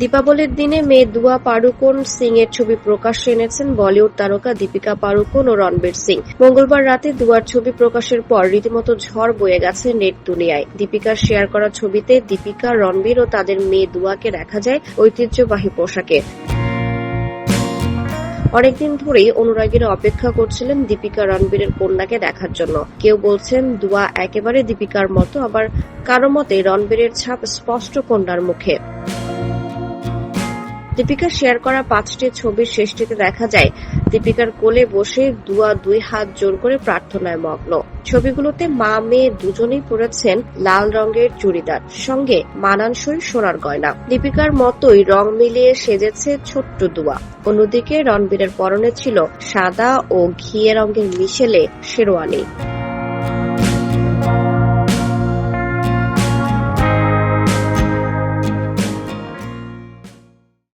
দীপাবলির দিনে মেয়ে দুয়া পাড়ুকোন সিং এর ছবি প্রকাশ্যে এনেছেন বলিউড তারকা দীপিকা পাড়ুকোন ও রণবীর সিং। মঙ্গলবার রাতে দুয়ার ছবি প্রকাশের পর রীতিমতো ঝড় বয়ে গেছে নেট দুনিয়ায়। দীপিকার শেয়ার করা ছবিতে দীপিকা, রণবীর ও তাদের মেয়ে দুয়াকে দেখা যায় ঐতিহ্যবাহী পোশাকে। অনেকদিন ধরেই অনুরাগীরা অপেক্ষা করছিলেন দীপিকা, রণবীরের কন্যাকে দেখার জন্য। কেউ বলছেন দুয়া একেবারে দীপিকার মতো, আবার কারও মতে রণবীরের ছাপ স্পষ্ট কন্যার মুখে। দীপিকা শেয়ার করা পাঁচটি ছবির শেষটিতে দেখা যায়, দীপিকার কোলে বসে দুয়া দুই হাত জোর করে প্রার্থনায় মগ্ন। ছবিগুলোতে মা মেয়ে দুজনেই পরেছেন লাল রঙের চুড়িদার, সঙ্গে মানানসই সোনার গয়না। দীপিকার মতোই রং মিলিয়ে সেজেছে ছোট্ট দুয়া। অন্যদিকে রণবীরের পরনে ছিল সাদা ও ঘিয়ে রঙের মিশেলে শেরওয়ানি।